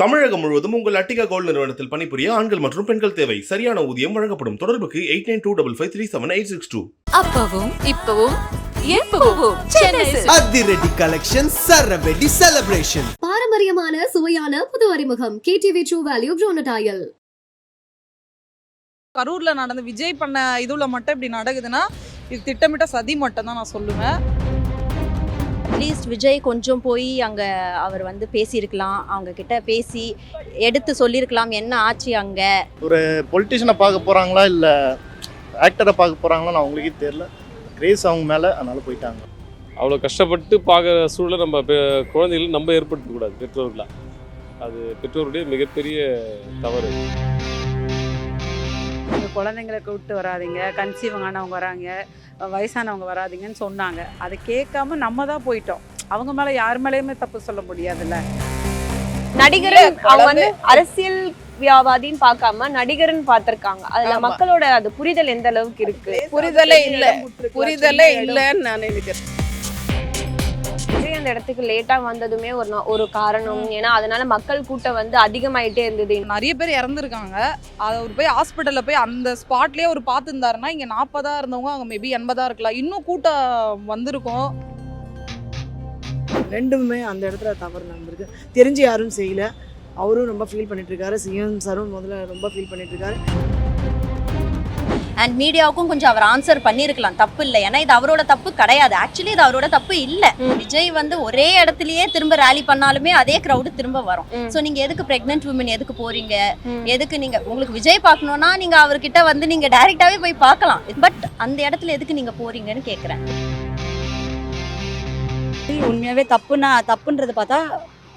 தமிழகம் முழுவதும் உங்கள் அட்டிகா கோல்ட் நிறுவனத்தில் பணிபுரிய ஆண்கள் மற்றும் பெண்கள் தேவை. சரியான ஊதியம் வழங்கப்படும். தொடர்புக்கு eight nine two double five three seven eight six two. அப்பவும் இப்பவும். அதிரடி கலெக்ஷன் சரவெடி செலிப்ரேஷன் பாரம்பரியமான சுவையான புது அறிமுகம். கேடிவி ட்ரூ வேல்யூ ப்ரோனடாயல் கரூர்ல நடந்த விஜய் பண்ண இதுல மட்டும் இப்படி நடக்குதுன்னா இது திட்டமிட்ட சதி மட்டும் தான் நான் சொல்லுவேன். அட்லீஸ்ட் விஜய் கொஞ்சம் போய் அங்கே அவர் வந்து பேசியிருக்கலாம். அவங்க கிட்ட பேசி எடுத்து சொல்லியிருக்கலாம். என்ன ஆச்சு அங்கே? பொலிட்டிஷியனை பார்க்க போகிறாங்களா இல்லை ஆக்டரை பார்க்க போகிறாங்களான்னு அவங்களுக்கே தெரில கிரேஸ் அவங்க மேலே அதனால் போயிட்டாங்க. அவ்வளோ கஷ்டப்பட்டு பார்க்குற சூழலை நம்ம குழந்தைகளுக்கு நம்ம ஏற்படுத்தக்கூடாது பெற்றோர்களாக அது பெற்றோருடைய மிகப்பெரிய தவறு. குழந்தைங்களை கூப்பிட்டு வராதீங்க கன்சீவ் ஆனவங்க வராங்க வயசானவங்க வராதீங்கன்னு சொன்னாங்க. அதை கேட்காம நம்ம தான் போயிட்டோம். அவங்க மேலே யார் மேலேயுமே தப்பு சொல்ல முடியாதுல்ல. நடிகரன் அவங்க வந்து அரசியல் வியாபாதின்னு பார்க்காம நடிகர்னு பார்த்திருக்காங்க. அதுல. மக்களோட அது புரிதல் எந்த அளவுக்கு இருக்கு? புரிதலே இல்ல. புரிதலே இல்லைன்னு நான் நினைக்கிறேன். இடத்துக்கு லேட்டா வந்ததுமே ஒரு நா- ஒரு காரணம். ஏன்னா அதனால மக்கள் கூட்டம் வந்து அதிகமாயிட்டே இருந்தது. நிறைய பேர் இறந்துருக்காங்க. அதை அவர் போய் ஹாஸ்பிட்டலில் போய் அந்த ஸ்பாட்லேயே அவர் பார்த்துருந்தாருன்னா இங்கே நாற்பதா இருந்தவங்க அங்கே மேபி எண்பதா இருக்கலாம். இன்னும் கூட்டம் வந்திருக்கும். ரெண்டுமே அந்த இடத்துல தவறு நடந்திருக்கு. தெரிஞ்சு யாரும் செய்யல. அவரும் ரொம்ப ஃபீல் பண்ணிட்டு இருக்காரு. சிஎம் சாரும் முதல்ல ரொம்ப ஃபீல் பண்ணிட்டு இருக்காரு. அண்ட் மீடியாவுக்கும் கொஞ்சம் அவர் ஆன்சர் பண்ணியிருக்கலாம் தப்பு இல்லை. ஏன்னா இது அவரோட தப்பு கிடையாது. ஆக்சுவலி இது அவரோட தப்பு இல்லை. விஜய் வந்து ஒரே இடத்துலயே திரும்ப ரேலி பண்ணாலுமே அதே க்ரௌடு திரும்ப வரும். ஸோ நீங்க எதுக்கு பிரெக்னென்ட் உமன் எதுக்கு போறீங்க. எதுக்கு நீங்க உங்களுக்கு விஜய் பார்க்கணும்னா நீங்க அவர்கிட்ட வந்து நீங்க டைரக்டாவே போய் பார்க்கலாம். பட் அந்த இடத்துல எதுக்கு நீங்க போறீங்கன்னு கேக்குறேன். உண்மையாவே தப்புனா தப்புன்றது பார்த்தா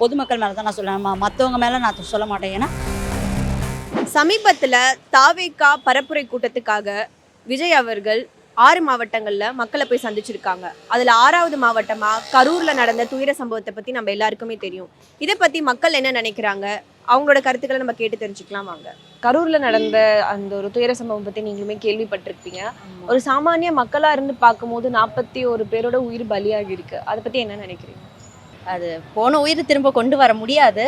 பொதுமக்கள் மேலே தான் நான் சொல்லுவேன். மற்றவங்க மேலே நான் சொல்ல மாட்டேன். ஏன்னா சமீபத்துல தாவேக்கா பரப்புரை கூட்டத்துக்காக விஜய் அவர்கள் ஆறு மாவட்டங்கள்ல மக்களை போய் சந்திச்சிருக்காங்க. அதுல ஆறாவது மாவட்டமா கரூர்ல நடந்த துயர சம்பவத்தை பத்தி நம்ம எல்லாருக்குமே தெரியும். இதை பத்தி மக்கள் என்ன நினைக்கிறாங்க? அவங்களோட கருத்துக்களை நம்ம கேட்டு தெரிஞ்சுக்கலாம் வாங்க. கரூர்ல நடந்த அந்த ஒரு துயர சம்பவம் பத்தி நீங்களுமே கேள்விப்பட்டிருப்பீங்க. ஒரு சாமானிய மக்களா இருந்து பார்க்கும்போது நாற்பத்தி ஒரு பேரோட உயிர் பலியாகி இருக்கு அதை பத்தி என்ன நினைக்கிறீங்க? அது போன உயிர் திரும்ப கொண்டு வர முடியாது.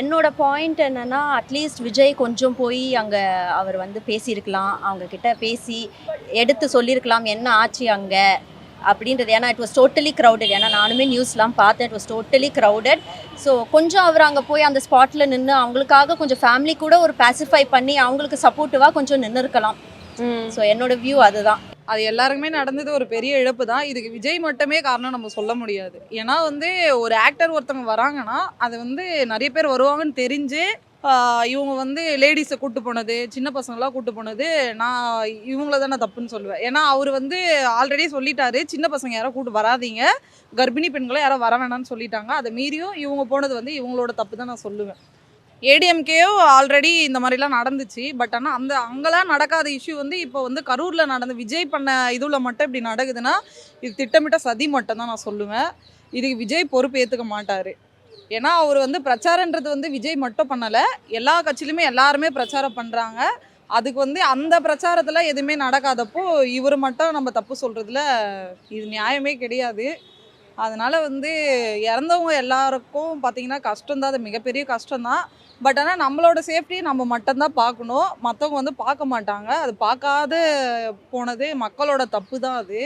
என்னோட பாயிண்ட் என்னன்னா அட்லீஸ்ட் விஜய் கொஞ்சம் போய் அங்கே அவர் வந்து பேசியிருக்கலாம். அவங்க கிட்ட பேசி எடுத்து சொல்லியிருக்கலாம் என்ன ஆச்சு அங்கே? அப்படின்றது. ஏன்னா இட் வாஸ் டோட்டலி க்ரௌடட் ஏன்னா நானுமே நியூஸ்லாம் பார்த்தேன். It was totally crowded so கொஞ்சம் அவர் அங்கே போய் அந்த ஸ்பாட்டில் நின்று அவங்களுக்காக கொஞ்சம் ஃபேமிலி கூட ஒரு பேசிஃபை பண்ணி அவங்களுக்கு சப்போர்ட்டிவாக கொஞ்சம் நின்று இருக்கலாம் ஸோ என்னோட வியூ அதுதான். அது எல்லாருக்குமே நடந்தது ஒரு பெரிய இழப்பு தான் இதுக்கு விஜய் மட்டுமே காரணம் நம்ம சொல்ல முடியாது. ஏன்னா வந்து ஒரு ஆக்டர் ஒருத்தவங்க வராங்கன்னா அது வந்து நிறைய பேர் வருவாங்கன்னு தெரிஞ்சு இவங்க வந்து லேடிஸை கூட்டு போனது சின்ன பசங்களாம் கூட்டு போனது நான் இவங்கள தான் நான் தப்புன்னு சொல்லுவேன். ஏன்னா அவர் வந்து ஆல்ரெடி சொல்லிட்டாரு சின்ன பசங்க யாரும் கூட்டு வராதீங்க கர்ப்பிணி பெண்களை யாரும் வர வேணாம்னு சொல்லிட்டாங்க. அதை மீறியும் இவங்க போனது வந்து இவங்களோட தப்பு தான் நான் சொல்லுவேன். ஏடிஎம்கேயோ ஆல்ரெடி இந்த மாதிரிலாம் நடந்துச்சு. பட் ஆனால் அந்த அங்கெல்லாம் நடக்காத இஷ்யூ வந்து இப்போ வந்து கரூரில் நடந்த விஜய் பண்ண இதுவில் மட்டும் இப்படி நடக்குதுன்னா இது திட்டமிட்ட சதி மட்டும் தான் நான் சொல்லுவேன். இதுக்கு விஜய் பொறுப்பு ஏற்றுக்க மாட்டார். ஏன்னா அவர் வந்து பிரச்சாரன்றது வந்து விஜய் மட்டும் பண்ணலை. எல்லா கட்சியிலுமே எல்லாருமே பிரச்சாரம் பண்ணுறாங்க அதுக்கு வந்து அந்த பிரச்சாரத்தில் எதுவுமே நடக்காதப்போ இவர் மட்டும் நம்ம தப்பு சொல்கிறதுல இது நியாயமே கிடையாது. அதனால் வந்து இறந்தவங்க எல்லாருக்கும் பார்த்தீங்கன்னா கஷ்டம்தான். அது மிகப்பெரிய கஷ்டம்தான். பட் ஆனால் நம்மளோட சேஃப்டி நம்ம மட்டும்தான் பார்க்கணும். மற்றவங்க வந்து பார்க்க மாட்டாங்க. அது பார்க்காத போனது மக்களோட தப்பு தான் அது.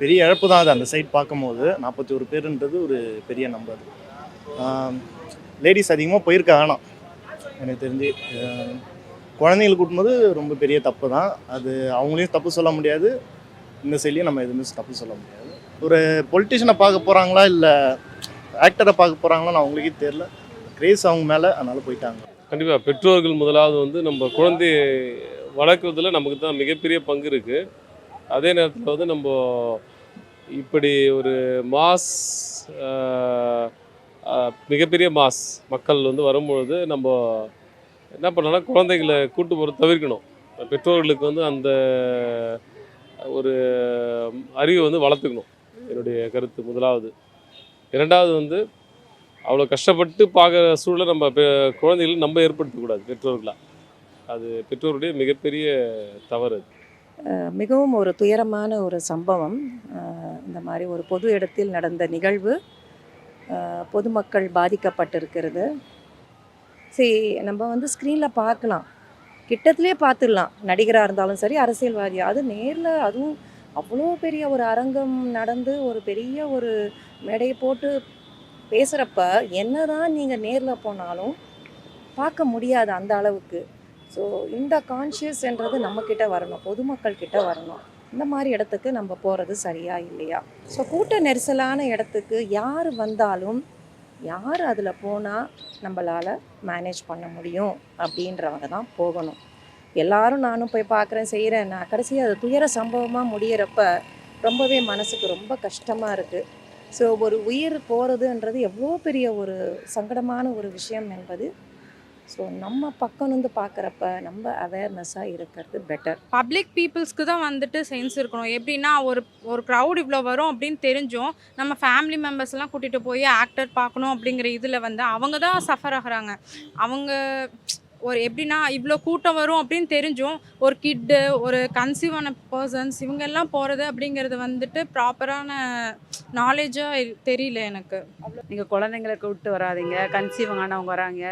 பெரிய இழப்பு தான் அது அந்த சைட் பார்க்கும்போது. நாற்பத்தி ஒரு பேருன்றது ஒரு பெரிய நம்பர். லேடிஸ் அதிகமாக போயிருக்க வேணாம் எனக்கு தெரிஞ்சு ஆஹ் குழந்தைங்களுக்கு கூட்டும்போது ரொம்ப பெரிய தப்பு தான். அது அவங்களையும் தப்பு சொல்ல முடியாது. இந்த சைட்லேயும் நம்ம எதுவுமே தப்பு சொல்ல முடியாது. ஒரு பொலிட்டிஷியனை பார்க்க போகிறாங்களா இல்லை ஆக்டரை பார்க்க போகிறாங்களான்னு அவங்களுக்கே தெரில கிரேஸ் அவங்க மேலே அதனால் போயிட்டாங்க. கண்டிப்பாக பெற்றோர்கள் முதலாவது வந்து நம்ம குழந்தை வளர்க்குறதுல நமக்கு தான் மிகப்பெரிய பங்கு இருக்குது அதே நேரத்தில் வந்து நம்ம இப்படி ஒரு மாஸ் மிகப்பெரிய மாஸ் மக்கள் வந்து வரும்பொழுது நம்ம என்ன பண்ணோம்னா குழந்தைகளை கூட்டு போகிற தவிர்க்கணும். பெற்றோர்களுக்கு வந்து அந்த ஒரு அறிவை வந்து வளர்த்துக்கணும். என்னுடைய கருத்து முதலாவது. இரண்டாவது வந்து அவ்வளோ கஷ்டப்பட்டு பார்க்குற சூழலை நம்ம பெ- குழந்தைகளுக்கு நம்ம ஏற்படுத்தக்கூடாது பெற்றோர்களாக அது பெற்றோருடைய மிகப்பெரிய தவறு அது. மிகவும் ஒரு துயரமான ஒரு சம்பவம். இந்த மாதிரி ஒரு பொது இடத்தில் நடந்த நிகழ்வு பொதுமக்கள் பாதிக்கப்பட்டிருக்கிறது. சரி நம்ம வந்து ஸ்க்ரீனில் பார்க்கலாம். கிட்டத்துலேயே பார்த்துடலாம். நடிகராக இருந்தாலும் சரி அரசியல்வாதியாக அது நேரில் அதுவும் அவ்வளோ பெரிய ஒரு அரங்கம் நடந்து ஒரு பெரிய ஒரு மேடையை போட்டு பேசுகிறப்ப என்னதான் நீங்கள் நேரில் போனாலும் பார்க்க முடியாது அந்த அளவுக்கு. ஸோ இந்த கான்ஷியஸ்ன்றது நம்மக்கிட்ட வரணும் பொதுமக்கள் கிட்ட வரணும். இந்த மாதிரி இடத்துக்கு நம்ம போகிறது சரியா இல்லையா? ஸோ கூட்ட நெரிசலான இடத்துக்கு யார் வந்தாலும் யார் அதில் போனால் நம்மளால் மேனேஜ் பண்ண முடியும் அப்படின்றவங்க தான் போகணும். எல்லாரும் நானும் போய் பார்க்குறேன் செய்கிறேன் நான் கடைசியாக அது துயர சம்பவமாக முடியிறப்ப ரொம்பவே மனசுக்கு ரொம்ப கஷ்டமாக இருக்குது ஸோ ஒரு உயிர் போகிறதுன்றது எவ்வளோ பெரிய ஒரு சங்கடமான ஒரு விஷயம் என்பது ஸோ நம்ம பக்கம் வந்து பார்க்குறப்ப நம்ம அவேர்னஸாக இருக்கிறது பெட்டர் பப்ளிக் பீப்புள்ஸ்க்கு தான் வந்துட்டு சென்ஸ் இருக்கணும். எப்படின்னா ஒரு ஒரு க்ரௌட் இவ்வளோ வரும் அப்படின்னு தெரிஞ்சும் நம்ம ஃபேமிலி மெம்பர்ஸ்லாம் கூட்டிகிட்டு போய் ஆக்டர் பார்க்கணும் அப்படிங்கிற இதில் வந்து அவங்க தான் சஃபர் ஆகிறாங்க. அவங்க ஒரு எப்படின்னா இவ்வளோ கூட்டம் வரும் அப்படின்னு தெரிஞ்சும் ஒரு கிட்டு ஒரு கன்சீவ் ஆன பர்சன்ஸ் இவங்க எல்லாம் போகிறது அப்படிங்கிறது வந்துட்டு ப்ராப்பரான நாலேஜாக தெரியல எனக்கு. நீங்கள் குழந்தைங்களை கூப்பிட்டு வராதிங்க கன்சீவ் ஆனவங்க வராங்க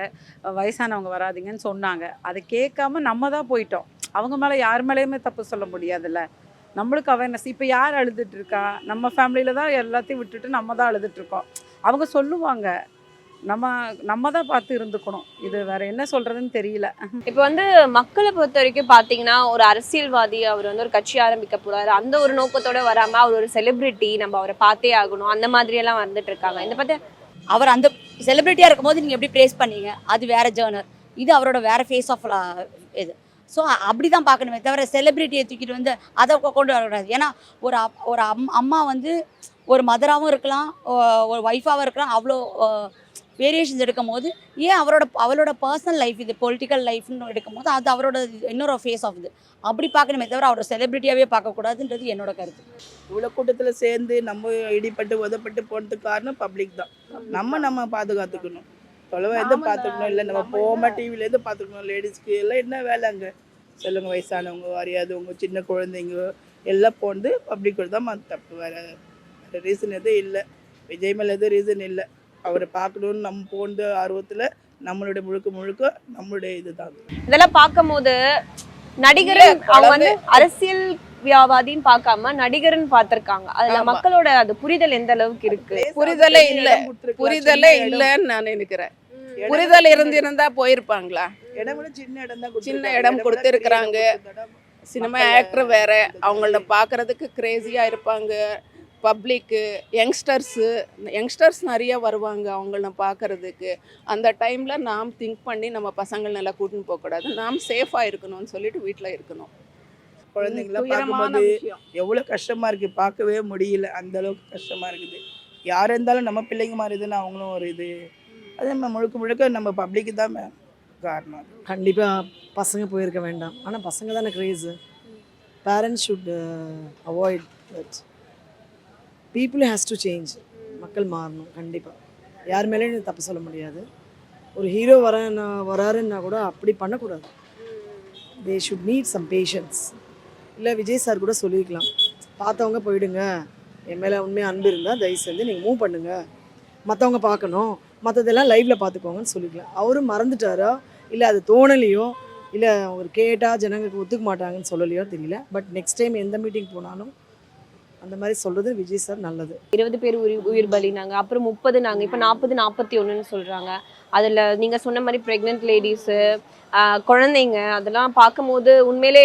வயசானவங்க வராதிங்கன்னு சொன்னாங்க. அதை கேட்காம நம்ம தான் போயிட்டோம். அவங்க மேலே யார் மேலேயுமே தப்பு சொல்ல முடியாதுல்ல. நம்மளுக்கு அவேர்னஸ் இப்போ யார் அழுதுட்டு இருக்கா? நம்ம ஃபேமிலியில் தான் எல்லாத்தையும் விட்டுட்டு நம்ம தான் அழுதுட்டு இருக்கோம். அவங்க சொல்லுவாங்க நம்ம நம்ம தான் பார்த்து இருந்துக்கணும். இது வேற என்ன சொல்றதுன்னு தெரியல. இப்போ வந்து மக்களை பொறுத்த வரைக்கும் பாத்தீங்கன்னா ஒரு அரசியல்வாதி அவர் வந்து ஒரு கட்சி ஆரம்பிக்க போறாரு. அந்த ஒரு நோக்கத்தோட வராம அவர் ஒரு செலிபிரிட்டி நம்ம அவரை பார்த்தே ஆகணும். அந்த மாதிரி எல்லாம் வந்துட்டு இருக்காங்க. இந்த பத்தி அவர் அந்த செலிபிரிட்டியாக இருக்கும்போது நீங்கள் எப்படி ப்ரேஸ் பண்ணீங்க? அது வேற ஜேர்னர் இது அவரோட வேற ஃபேஸ் ஆஃப் இது. ஸோ அப்படி தான் பார்க்கணுமே தவிர செலிபிரிட்டியை தூக்கிட்டு வந்து அதை கொண்டு வரக்கூடாது. ஏன்னா ஒரு அப் ஒரு அம் அம்மா வந்து ஒரு மதராகவும் இருக்கலாம் ஒரு ஒய்ஃபாகவும் இருக்கலாம் அவ்வளோ வேரியேஷன்ஸ் எடுக்கும் போது ஏன் அவரோட அவளோட பர்சனல் லைஃப் இது பொலிட்டிக்கல் லைஃப்னு எடுக்கும் போது அது அவரோட இன்னொரு ஃபேஸ் ஆஃப் இது. அப்படி பார்க்கணுமே தவிர அவரோட செலிபிரிட்டியாகவே பார்க்கக்கூடாதுன்றது என்னோட கருத்து. இவ்வளோ கூட்டத்தில் சேர்ந்து நம்ம இடிப்பட்டு உதப்பட்டு போனதுக்கு காரணம் பப்ளிக் தான். நம்ம நம்ம பாதுகாத்துக்கணும். தொலைவாயிருந்து பார்த்துக்கணும்? இல்லை நம்ம போகாம டிவிலேருந்து பார்த்துக்கணும்? லேடிஸ்க்கு எல்லாம் என்ன வேலை அங்கே? சொல்லுங்க வயசானவங்க அறியாதவங்க சின்ன குழந்தைங்க எல்லாம் போந்து பப்ளிக்கோட தான் மத்த தப்பு வேறு ரீசன் எதுவும் இல்லை. விஜய் மேலே எதுவும் ரீசன் இல்லை. அவரை பார்க்கணுன்னு நம்ம போந்த ஆர்வத்தில் நம்மளுடைய முழுக்க முழுக்க நம்மளுடைய இதுதான். இதெல்லாம் பார்க்கும்போது நடிகர் அவங்க வந்து அரசியல் வியாபாரின்னு பார்க்காம நடிகர்னு பார்த்திருக்காங்க. அதுல. மக்களோட அது புரிதல் எந்த அளவுக்கு இருக்கு? புரிதலே இல்ல. புரிதலே இல்லைன்னு நான் நினைக்கிறேன். புரிதல் இருந்திருந்தா போயிருப்பாங்களா? இடம் சின்ன இடம் தான் சின்ன இடம் கொடுத்துருக்குறாங்க. சினிமா ஆக்டர் வேற. அவங்கள பார்க்கறதுக்கு கிரேசியாக இருப்பாங்க. பப்ளிக்கு யங்ஸ்டர்ஸு யங்ஸ்டர்ஸ் நிறைய வருவாங்க அவங்கள பார்க்கறதுக்கு. அந்த டைமில் நாம் திங்க் பண்ணி நம்ம பசங்கள் நல்லா கூட்டின்னு போகக்கூடாது. நாம் சேஃபாக இருக்கணும்னு சொல்லிட்டு வீட்டில் இருக்கணும். குழந்தைங்கள பார்க்கும்போது. எவ்வளோ கஷ்டமா இருக்கு? பார்க்கவே முடியல. அந்த அளவுக்கு கஷ்டமா இருக்குது. யார் இருந்தாலும் நம்ம பிள்ளைங்க மாதிரி இதுன்னு அவங்களும் ஒரு இது. அதே மாதிரி முழுக்க முழுக்க நம்ம பப்ளிக்கு தான் காரணம் கண்டிப்பாக பசங்க போயிருக்க வேண்டாம். ஆனால் பசங்க தானே craze parents should avoid that people has to change மக்கள் மாறணும் கண்டிப்பாக யார் மேலேயும் தப்பு சொல்ல முடியாது. ஒரு ஹீரோ வர வராருன்னா கூட அப்படி பண்ணக்கூடாது. They should need some patience இல்லை விஜய் சார் கூட சொல்லியிருக்கலாம் பார்த்தவங்க போயிடுங்க. என் மேலே உண்மையாக அன்பு இருந்தால் தயவு செஞ்சு நீங்கள் மூவ் பண்ணுங்கள் மற்றவங்க பார்க்கணும். மற்றதெல்லாம் லைவில் பார்த்துக்கோங்கன்னு சொல்லிக்கலாம். அவரும் மறந்துட்டாரோ? இல்லை அது தோணலையோ? இல்லை அவர் கேட்டால் ஜனங்களுக்கு ஒத்துக்க மாட்டாங்கன்னு சொல்லலையோ தெரியல. பட் நெக்ஸ்ட் டைம் எந்த மீட்டிங் போனாலும் அந்த மாதிரி சொல்கிறது விஜய் சார் நல்லது. இருபது பேர் உயிர் உயிர் பலினாங்க. அப்புறம் முப்பது நாங்க இப்ப நாற்பது நாற்பத்தி ஒண்ணுன்னு சொல்றாங்க. அதுல நீங்க சொன்ன மாதிரி பிரெக்னென்ட் லேடிஸு குழந்தைங்க அதெல்லாம் பார்க்கும்போது உண்மையிலே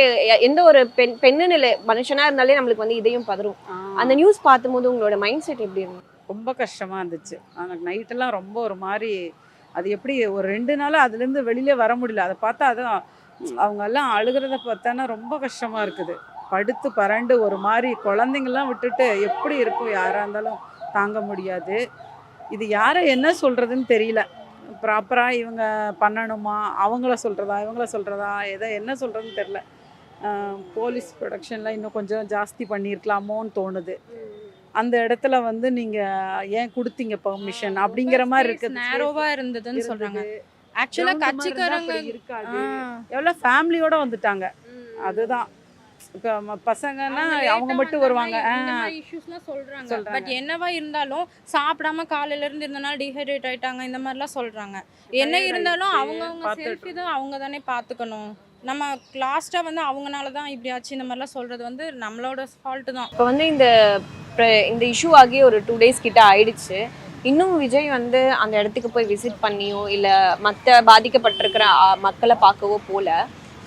எந்த ஒரு பெண் பெண்ணு நிலை மனுஷனா இருந்தாலே நம்மளுக்கு வந்து இதையும் பதறும். அந்த நியூஸ் பார்க்கும்போது உங்களோட மைண்ட் செட் எப்படி இருந்துச்சு ரொம்ப கஷ்டமாக இருந்துச்சு. எனக்கு நைட்டெல்லாம் ரொம்ப ஒரு மாதிரி அது எப்படி ஒரு ரெண்டு நாள் அதுலேருந்து வெளியிலே வர முடியல. அதை பார்த்தா அதான் அவங்க எல்லாம் அழுகிறத பார்த்தானா ரொம்ப கஷ்டமாக இருக்குது. படுத்து பரண்டு ஒரு மாதிரி குழந்தைங்கள்லாம் விட்டுட்டு எப்படி இருக்கும்? யாராக இருந்தாலும் தாங்க முடியாது. இது யாரை என்ன சொல்கிறதுன்னு தெரியல. ப்ராப்பராக இவங்க பண்ணணுமா? அவங்கள சொல்கிறதா இவங்கள சொல்கிறதா எதை என்ன சொல்கிறதுன்னு தெரில போலீஸ் ப்ரொடக்ஷனில் இன்னும் கொஞ்சம் ஜாஸ்தி பண்ணியிருக்கலாமோன்னு தோணுது. அந்த இடத்துல வந்து நீங்கள் ஏன் கொடுத்தீங்க பெர்மிஷன் அப்படிங்கிற மாதிரி இருக்குது. நேரோவா இருந்ததுன்னு சொல்றாங்க. ஆக்சுவலா கட்சிக்காரங்க இருக்காது. எவ்வளோ ஃபேமிலியோட வந்துட்டாங்க. அதுதான். பசங்கன்னா அவங்க மட்டும் வருவாங்க. இஷ்யூஸ்லாம் சொல்றாங்க. பட் என்னவா இருந்தாலும் சாப்பிடாம காலையில இருந்து இருந்தனால டீஹைட்ரேட் ஆயிட்டாங்க. இந்த மாதிரிலாம் சொல்றாங்க. என்ன இருந்தாலும் அவங்கவுங்க பார்த்துட்டு. செல்ஃபி தான் அவங்க தானே பார்த்துக்கணும். நம்ம லாஸ்ட்டாக வந்து அவங்கனால தான் இப்படி ஆச்சு. இந்த மாதிரிலாம் சொல்றது வந்து நம்மளோட ஃபால்ட்டு தான். இப்போ வந்து இந்த இந்த இஷ்யூ ஆகி ஒரு டூ டேஸ் கிட்ட ஆயிடுச்சு. இன்னும் விஜய் வந்து அந்த இடத்துக்கு போய் விசிட் பண்ணியோ இல்லை மற்ற பாதிக்கப்பட்டிருக்கிற மக்களை பார்க்கவோ போல.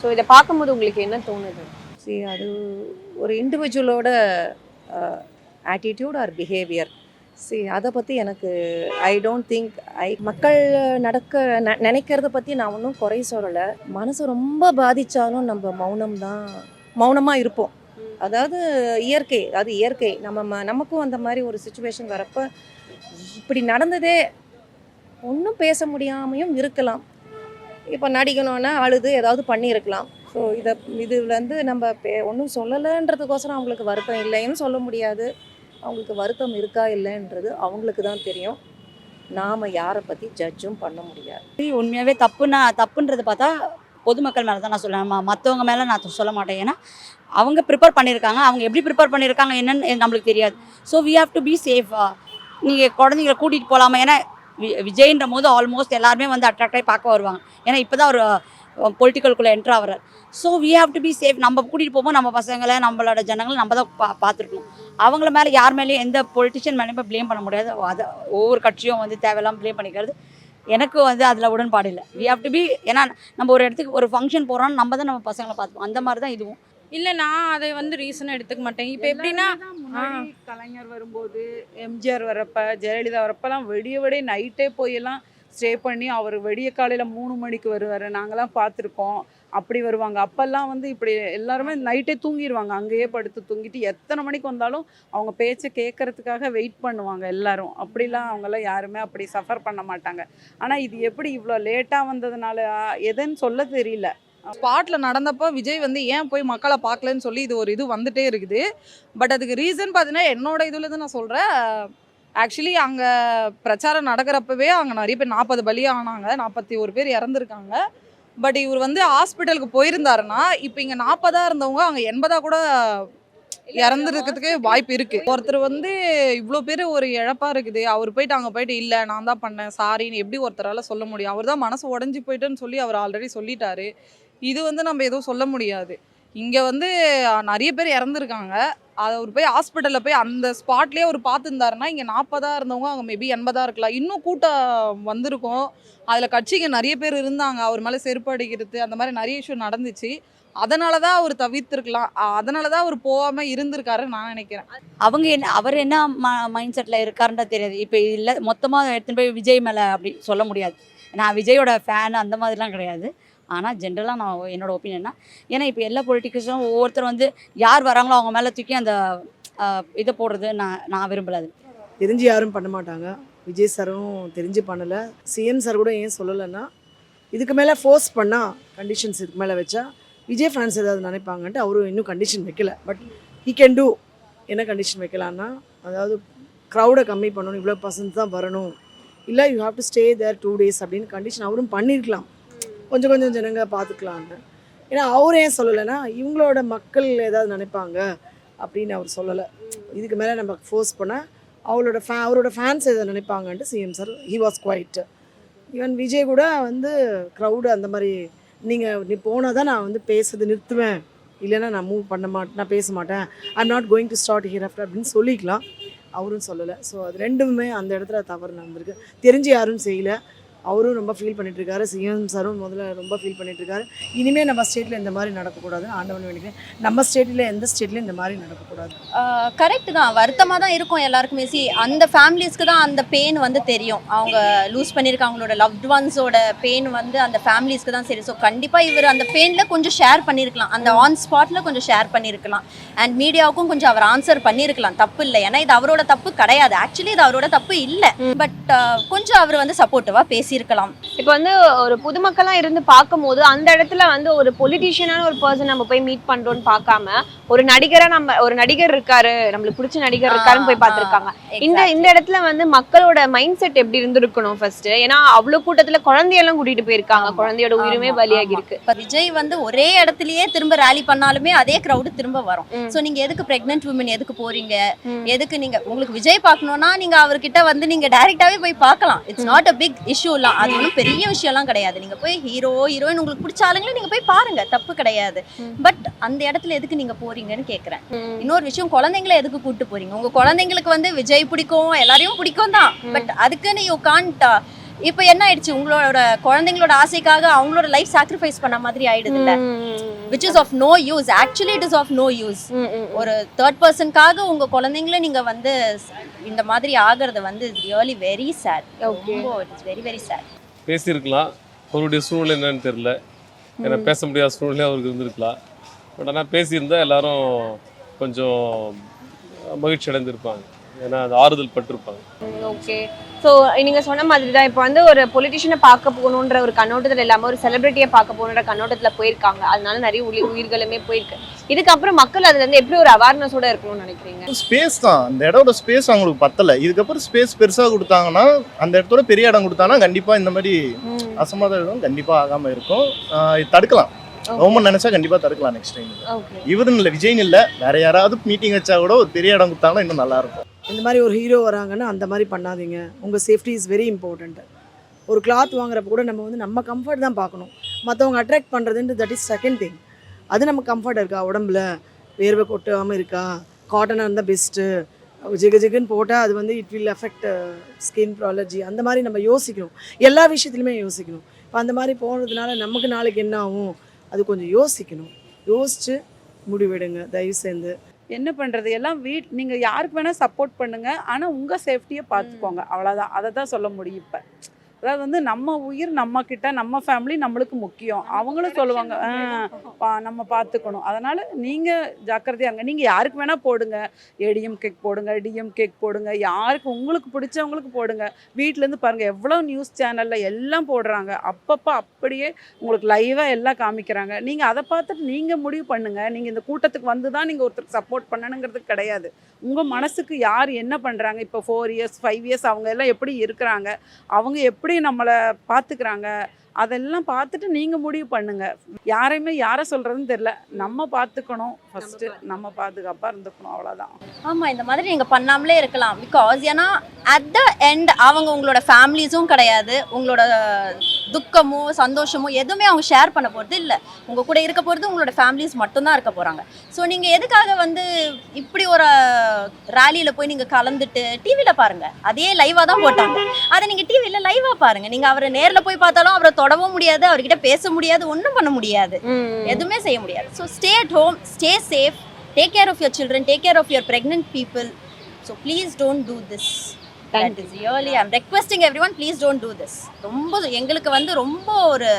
ஸோ இதை பார்க்கும்போது உங்களுக்கு என்ன தோணுது? சரி அது ஒரு இண்டிவிஜுவலோட ஆட்டிடியூட் ஆர் பிஹேவியர் சரி அதை பற்றி எனக்கு ஐ டோன்ட் திங்க் ஐ மக்கள் நடக்க ந- நினைக்கிறத பற்றி நான் ஒன்றும் குறை சொல்லலை. மனசு ரொம்ப பாதித்தாலும் நம்ம மௌனம் தான் மௌனமாக இருப்போம். அதாவது இயற்கை அது இயற்கை. நம்ம ம- நமக்கும் அந்த மாதிரி ஒரு சுச்சுவேஷன் வரப்போ இப்படி நடந்ததே ஒன்றும் பேச முடியாமையும் இருக்கலாம். இப்போ நடிக்கணும்னா அழுது ஏதாவது பண்ணியிருக்கலாம். ஸோ இதை இதில் வந்து நம்ம ஒன்றும் சொல்லலைன்றதுக்கோசரம் அவங்களுக்கு வருத்தம் இல்லைன்னு சொல்ல முடியாது. அவங்களுக்கு வருத்தம் இருக்கா இல்லைன்றது அவங்களுக்கு தான் தெரியும். நாம் யாரை பற்றி ஜட்ஜும் பண்ண முடியாது. உண்மையாகவே தப்புன்னா தப்புன்றது பார்த்தா பொதுமக்கள் மேலே தான் நான் சொல்லுவேன் மற்றவங்க மேலே நான் சொல்ல மாட்டேன். ஏன்னா அவங்க ப்ரிப்பேர் பண்ணியிருக்காங்க அவங்க எப்படி ப்ரிப்பேர் பண்ணியிருக்காங்க என்னன்னு நம்மளுக்கு தெரியாது. So we have to be சேஃபா நீங்கள் குழந்தைங்கள கூட்டிகிட்டு போகலாமா ஏன்னா வி- விஜய்ன்ற போது ஆல்மோஸ்ட் எல்லாருமே வந்து அட்ராக்ட் ஆகி பார்க்க வருவாங்க. ஏன்னா இப்போ தான் ஒரு பொலிட்டிக்கலுக்குள்ளே என்ட்ரு ஆகிறார் so we have to be safe நம்ம கூட்டிகிட்டு போகும்போது நம்ம பசங்களை நம்மளோட ஜனங்களை நம்ம தான் பா பார்த்துருக்கணும். அவங்கள மேலே யார் மேலேயும் எந்த பொலிட்டிஷியன் மேலேயும் ப்ளேம் பண்ண முடியாது. அதை ஒவ்வொரு கட்சியும் வந்து தேவையில்லாமல் ப்ளேம் பண்ணிக்கிறது. எனக்கு வந்து அதில் உடன்பாடு இல்லை. வி ஹாவ் டு பி ஏன்னா நம்ம ஒரு இடத்துக்கு ஒரு ஃபங்க்ஷன் போகிறோம் நம்ம தான் நம்ம பசங்களை பார்த்துப்போம். அந்த மாதிரி தான் இதுவும். இல்லை நான் அதை வந்து ரீசன் எடுத்துக்க மாட்டேன். இப்போ எப்படின்னா கலைஞர் வரும்போது எம்ஜிஆர் வரப்ப ஜெயலலிதா வரப்பெல்லாம் விடிய விடிய நைட்டே போய் எல்லாம் ஸ்டே பண்ணி அவர் வெடிய காலையில் மூணு மணிக்கு வருவார். நாங்களாம் பார்த்துருக்கோம். அப்படி வருவாங்க. அப்போல்லாம் வந்து இப்படி எல்லாருமே நைட்டே தூங்கிடுவாங்க அங்கேயே படுத்து தூங்கிட்டு எத்தனை மணிக்கு வந்தாலும் அவங்க பேச்சை கேட்கறதுக்காக வெயிட் பண்ணுவாங்க எல்லாரும். அப்படிலாம் அவங்கெல்லாம் யாருமே அப்படி சஃபர் பண்ண மாட்டாங்க. ஆனால் இது எப்படி இவ்வளோ லேட்டாக வந்ததுனால எதுன்னு சொல்ல தெரியல. ஸ்பாட்டில் நடந்தப்போ விஜய் வந்து ஏன் போய் மக்களை பார்க்கலன்னு சொல்லி இது ஒரு இது வந்துட்டே இருக்குது. பட் அதுக்கு ரீசன் பார்த்தீங்கன்னா என்னோட இதுலேருந்து நான் சொல்கிறேன் ஆக்சுவலி அங்கே பிரச்சாரம் நடக்கிறப்பவே அங்கே நிறைய பேர் நாற்பது பலி ஆனாங்க நாற்பத்தி ஒரு பேர் இறந்துருக்காங்க. பட் இவர் வந்து ஹாஸ்பிட்டலுக்கு போயிருந்தாருன்னா இப்போ இங்கே நாற்பதாக இருந்தவங்க அங்கே எண்பதாக கூட இறந்துருக்கிறதுக்கு வாய்ப்பு இருக்கு. ஒருத்தர் வந்து இவ்வளோ பேர் ஒரு இழப்பா இருக்குது. அவர் போயிட்டு அங்கே போயிட்டு இல்லை நான் தான் பண்ணேன். சாரின்னு எப்படி ஒருத்தரால் சொல்ல முடியும்? அவர் தான் மனசு உடஞ்சி போயிட்டுன்னு சொல்லி அவர் ஆல்ரெடி சொல்லிட்டாரு. இது வந்து நம்ம எதுவும் சொல்ல முடியாது. இங்கே வந்து நிறைய பேர் இறந்துருக்காங்க. அவர் போய் ஹாஸ்பிட்டலில் போய் அந்த ஸ்பாட்லேயே அவர் பார்த்துருந்தாருன்னா இங்கே நாற்பதாக இருந்தவங்க அங்கே மேபி எண்பதாக இருக்கலாம். இன்னும் கூட்டம் வந்திருக்கும். அதில் கட்சிங்க நிறைய பேர் இருந்தாங்க. அவர் மேலே செருப்பு அடிக்கிறது அந்த மாதிரி நிறைய இஷ்யூ நடந்துச்சு. அதனால தான் அவர் தவிர்த்துருக்கலாம் அதனால தான் அவர் போகாமல் இருந்திருக்காருன்னு நான் நினைக்கிறேன். அவங்க என்ன அவர் என்ன மைண்ட் செட்டில் இருக்காருன்றது தெரியாது. இப்போ இல்லை மொத்தமாக எடுத்துன்னு போய் விஜய் மேலே அப்படி சொல்ல முடியாது. நான் விஜயோட ஃபேன் அந்த மாதிரிலாம் கிடையாது. ஆனால் ஜென்ரலாக நான் என்னோட ஒப்பீனியன்னா ஏன்னா இப்போ எல்லா பொலிட்டிக்கல்ஸும் ஒவ்வொருத்தர் வந்து யார் வராங்களோ அவங்க மேலே தூக்கி அந்த இதை போடுறது நான் நான் விரும்பலாது தெரிஞ்சு யாரும் பண்ண மாட்டாங்க. விஜய் சாரும் தெரிஞ்சு பண்ணலை. சிஎம் சார் கூட ஏன் சொல்லலைன்னா இதுக்கு மேலே ஃபோர்ஸ் பண்ணால் கண்டிஷன்ஸ் இதுக்கு மேலே வச்சா விஜய் ஃபேன்ஸ் ஏதாவது நினைப்பாங்கன்ட்டு அவரும் இன்னும் கண்டிஷன் வைக்கல. பட் ஹீ கேன் டூ என்ன கண்டிஷன் வைக்கலான்னா அதாவது க்ரௌடை கம்மி பண்ணணும் இவ்வளோ பர்சன்ட் தான் வரணும். இல்லை you have to stay there two days அப்படின்னு கண்டிஷன் அவரும் பண்ணியிருக்கலாம் கொஞ்சம் கொஞ்சம் ஜனங்க பார்த்துக்கலான்னு ஏன்னா அவர் ஏன் சொல்லலைன்னா இவங்களோட மக்கள் ஏதாவது நினைப்பாங்க அப்படின்னு அவர் சொல்லலை. இதுக்கு மேலே நம்ம ஃபோர்ஸ் பண்ணால் அவளோட ஃபே அவரோட ஃபேன்ஸ் எதை நினைப்பாங்கன்ட்டு CM sir he was quiet even Vijay கூட வந்து க்ரௌடு அந்த மாதிரி நீங்கள் நீ போனால் தான் நான் வந்து பேசுறது நிறுத்துவேன். இல்லைன்னா நான் மூவ் பண்ண மாட்டேன் நான் பேச மாட்டேன். I'm not going to start here after அப்படின்னு சொல்லிக்கலாம். அவரும் சொல்லலை. ஸோ அது ரெண்டுமே அந்த இடத்துல தவறு நடந்திருக்கு. தெரிஞ்சு யாரும் செய்யலை. அவரும் ரொம்ப ஃபீல் பண்ணிட்டு இருக்காரு சிஎம் சாரும் முதல்ல ரொம்ப ஃபீல் பண்ணிட்டு இருக்காரு இனிமேல் நம்ம ஸ்டேட்டில் இந்த மாதிரி நடக்கக்கூடாதுன்னு ஆண்டவன் வேண்டிக்கிறேன். நம்ம ஸ்டேட்டில் எந்த ஸ்டேட்லையும் இந்த மாதிரி நடக்கக்கூடாது? கரெக்ட் தான். வருத்தமாக தான் இருக்கும் எல்லாருக்குமே. சி அந்த ஃபேமிலிஸ்க்கு தான் அந்த பெயின் வந்து தெரியும். அவங்க லூஸ் பண்ணியிருக்க அவங்களோட லவ்ட் ஒன்ஸோட பெயின் வந்து அந்த ஃபேமிலிஸ்க்கு தான் சரி ஸோ கண்டிப்பாக இவர் அந்த பெயினில் கொஞ்சம் ஷேர் பண்ணியிருக்கலாம் அந்த ஆன் ஸ்பாட்டில் கொஞ்சம் ஷேர் பண்ணியிருக்கலாம் அண்ட் மீடியாவுக்கும் கொஞ்சம் அவர் ஆன்சர் பண்ணியிருக்கலாம் தப்பு இல்லை. ஏன்னா இது அவரோட தப்பு கிடையாது. ஆக்சுவலி இது அவரோட தப்பு இல்லை. பட் கொஞ்சம் அவர் வந்து சப்போர்ட்டிவாக பேசி பேசியிருக்கலாம். இப்போ வந்து ஒரு பொதுமக்களாக இருந்து பார்க்கும்போது அந்த இடத்துல வந்து ஒரு பொலிட்டீஷியனான ஒரு பர்சன் நம்ம போய் மீட் பண்றோம்னு பார்க்காம ஒரு நடிகரா நம்ம ஒரு நடிகர் இருக்காரு நம்மளுக்கு பிடிச்ச நடிகர் இருக்காருன்னு போய் பார்த்திருக்காங்க. இந்த இந்த இடத்துல வந்து மக்களோட மைண்ட் செட் எப்படி இருந்திருக்கணும் ஃபர்ஸ்ட் ஏன்னா அவ்வளவு கூட்டத்துல குழந்தையெல்லாம் கூட்டிட்டு போயிருக்காங்க. குழந்தையோட உயிருமே பலியாகி இருக்கு இப்ப விஜய் வந்து ஒரே இடத்துலயே திரும்ப ரேலி பண்ணாலுமே அதே கிரௌடு திரும்ப வரும். சோ நீங்க எதுக்கு பிரெக்னென்ட் உமன் எதுக்கு போறீங்க. எதுக்கு நீங்க உங்களுக்கு விஜய் பார்க்கணும்னா நீங்க அவர்கிட்ட வந்து நீங்க டைரக்டாவே போய் பார்க்கலாம். இட்ஸ் நாட் அ பிக் இஷ்யூலாம் அது ஒன்றும் பெரிய விஷயம்லாம் கிடையாது. நீங்க போய் ஹீரோ ஹீரோயின் உங்களுக்கு பிடிச்ச ஆளுங்களே நீங்க போய் பாருங்க. தப்பு கிடையாது. பட் அந்த இடத்துல எதுக்கு நீங்க போறீங்கன்னு கேக்குறேன். இன்னொரு விஷயம் குழந்தைங்களை எதுக்கு கூட்டு போறீங்க? உங்க குழந்தைங்களுக்கு வந்து விஜய் பிடிக்கும் எல்லாரையும் பிடிக்கும் தான். பட் அதுக்குன்னு யூ கான்ட் இப்போ என்ன ஆயிடுச்சு? உங்களோட குழந்தைங்களோட ஆசைக்காக அவங்களோட லைஃப் சாக்ரிஃபைஸ் பண்ண மாதிரி ஆயிடுது இல்ல? Which is of no use actually it is of no use ஒரு தேர்ட் பர்சனுக்காக உங்க குழந்தைங்கள நீங்க வந்து இந்த மாதிரி ஆகுறது வந்து ரியலி வெரி சேட் ரொம்ப இட்ஸ் வெரி வெரி சேட் பேசியிருக்கலாம். அவருடைய சூழ்நிலை என்னன்னு தெரில ஏன்னா பேச முடியாத சூழ்நிலை அவருக்கு இருந்திருக்கலாம். பட் ஆனால் பேசியிருந்தா எல்லாரும் கொஞ்சம் மகிழ்ச்சி அடைந்திருப்பாங்க ஏன்னா அது ஆறுதல் பட்டிருப்பாங்க. ஓகே ஸோ நீங்க சொன்ன மாதிரி தான் இப்போ வந்து ஒரு பொலிட்டிஷியனை பார்க்க போகணுன்ற ஒரு கண்ணோட்டத்தில் இல்லாமல் ஒரு செலிபிரிட்டியை பார்க்க போகணுன்ற கண்ணோட்டத்தில் போயிருக்காங்க. அதனால நிறைய உயிர் உயிர்களுமே போயிருக்கு. இதுக்கப்புறம் மக்கள் அதுல இருந்து எப்படி ஒரு அவேர்னஸோட இருக்கணும்னு நினைக்கிறீங்க? ஸ்பேஸ் தான். அந்த இடோட ஸ்பேஸ் அவங்களுக்கு பத்தல. இதுக்கப்புறம் ஸ்பேஸ் பெருசாக கொடுத்தாங்கன்னா அந்த இடத்தோட பெரிய இடம் கொடுத்தாங்கன்னா கண்டிப்பாக இந்த மாதிரி அசம்பாவிதம் கண்டிப்பாக ஆகாமல் இருக்கும். தடுக்கலாம். கவர்மெண்ட் நினைச்சா கண்டிப்பாக தடுக்கலாம் நெக்ஸ்ட் டைம் இவருன்னு இல்லை விஜய்னு இல்லை வேற யாராவது மீட்டிங் வச்சா கூட ஒரு பெரிய இடம் கொடுத்தாங்கன்னா இன்னும் நல்லா இருக்கும். இந்த மாதிரி ஒரு ஹீரோ வராங்கன்னா அந்த மாதிரி பண்ணாதீங்க. உங்கள் சேஃப்டி இஸ் வெரி இம்பார்ட்டண்ட் ஒரு கிளாத் வாங்குறப்ப கூட நம்ம வந்து நம்ம கம்ஃபர்ட் தான் பார்க்கணும். மற்றவங்க அட்ராக்ட் பண்ணுறதுன்ட்டு தட் இஸ் செகண்ட் திங் அது நம்ம கம்ஃபர்ட் இருக்கா? உடம்புல வேர்வை கொட்டாமல் இருக்கா? காட்டனாக இருந்தால் பெஸ்ட்டு ஜிகு ஜிகுன்னு போட்டால் அது வந்து இட் வில் அஃபெக்ட் ஸ்கின் ப்ராலஜி அந்த மாதிரி நம்ம யோசிக்கணும். எல்லா விஷயத்துலையுமே யோசிக்கணும். இப்போ அந்த மாதிரி போனதுனால நமக்கு நாளைக்கு என்ன ஆகும்? அது கொஞ்சம் யோசிக்கணும். யோசித்து முடிவெடுங்க. தயவு சேர்ந்து என்ன பண்ணுறது எல்லாம் வீட் நீங்கள் யாருக்கு வேணால் சப்போர்ட் பண்ணுங்கள் ஆனால் உங்கள் சேஃப்டியை பார்த்துக்கோங்க அவ்வளோதான் அதை தான் சொல்ல முடியும் இப்போ. அதாவது வந்து நம்ம உயிர் நம்ம கிட்ட நம்ம ஃபேமிலி நம்மளுக்கு முக்கியம். அவங்களும் சொல்லுவாங்க "ஆ, பா- நம்ம பார்த்துக்கணும். அதனால் நீங்கள் ஜாக்கிரதையா இருங்க. நீங்கள் யாருக்கு வேணால் போடுங்க. ஏடிஎம் கேக் போடுங்க டிஎம் கேக் போடுங்க. யாருக்கு உங்களுக்கு பிடிச்சவங்களுக்கு போடுங்க. வீட்டிலேருந்து பாருங்கள் எவ்வளோ நியூஸ் சேனலில் எல்லாம் போடுறாங்க. அப்பப்போ அப்படியே உங்களுக்கு லைவாக எல்லாம் காமிக்கிறாங்க. நீங்கள் அதை பார்த்துட்டு நீங்கள் முடிவு பண்ணுங்கள் நீங்கள் இந்த கூட்டத்துக்கு வந்து தான் நீங்கள் ஒருத்தருக்கு சப்போர்ட் பண்ணணுங்கிறது கிடையாது. உங்கள் மனசுக்கு யார் என்ன பண்ணுறாங்க இப்போ ஃபோர் இயர்ஸ் ஃபைவ் இயர்ஸ் அவங்க எல்லாம் எப்படி இருக்கிறாங்க? அவங்க எப்படி நம்மளை பார்த்துக்கிறாங்க அதெல்லாம் பார்த்துட்டு நீங்கள் முடிவு பண்ணுங்க. யாரையுமே யாரை சொல்கிறதுன்னு தெரில நம்ம பார்த்துக்கணும். ஃபஸ்ட்டு நம்ம பாதுகாப்பாக இருந்துக்கணும். அவ்வளோதான் ஆமா இந்த மாதிரி நீங்க பண்ணாமலே இருக்கலாம். பிகாஸ் ஏன்னா அட் த எண்ட் அவங்க உங்களோட ஃபேமிலிஸும் கிடையாது. உங்களோட துக்கமோ சந்தோஷமோ எதுவுமே அவங்க ஷேர் பண்ண போறது இல்ல. உங்க கூட இருக்க போறது உங்களோட ஃபேமிலிஸ் மட்டும்தான் இருக்க போறாங்க. ஸோ நீங்க எதுக்காக வந்து இப்படி ஒரு ரேலியில போய் நீங்க கலந்துட்டு டிவில பாருங்க. அதே லைவா தான் போட்டாங்க. அதை நீங்க டிவில லைவா பாருங்க. நீங்க அவரை நேர்ல போய் பார்த்தாலும் அவரை தொடவும் முடியாது அவர்கிட்ட பேச முடியாது ஒன்றும் பண்ண முடியாது. எதுவுமே செய்ய முடியாது. So stay at home stay safe take care of your children take care of your pregnant people. So please don't do this that is really I'm requesting everyone please don't do this ரொம்ப எங்களுக்கு வந்து ரொம்ப ஒரு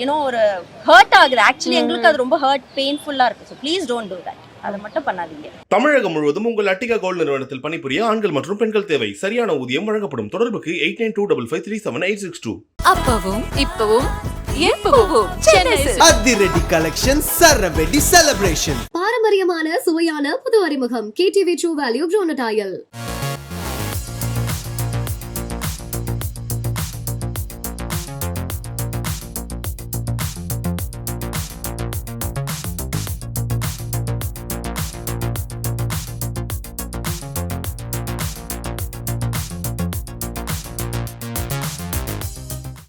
you know ஒரு hurt ஆகுது. Actually எங்களுக்கு அது ரொம்ப ஹர்ட் பெயின்ஃபுல்லாக இருக்குது so please don't do that அதை மட்டும் பண்ணாதீங்க. தமிழகம் முழுவதும் உங்கள் அட்டிகா கோல்ட் நிறுவனத்தில் பணிபுரிய ஆண்கள் மற்றும் பெண்கள் தேவை. சரியான ஊதியம் வழங்கப்படும். தொடர்புக்கு eight nine two double five three seven eight six two. அப்பவும் இப்பவும். அதிரடி கலெக்ஷன் சரவெடி செலிப்ரேஷன் பாரம்பரியமான சுவையான புது அறிமுகம். KTV true value ப்ரோனடாயல்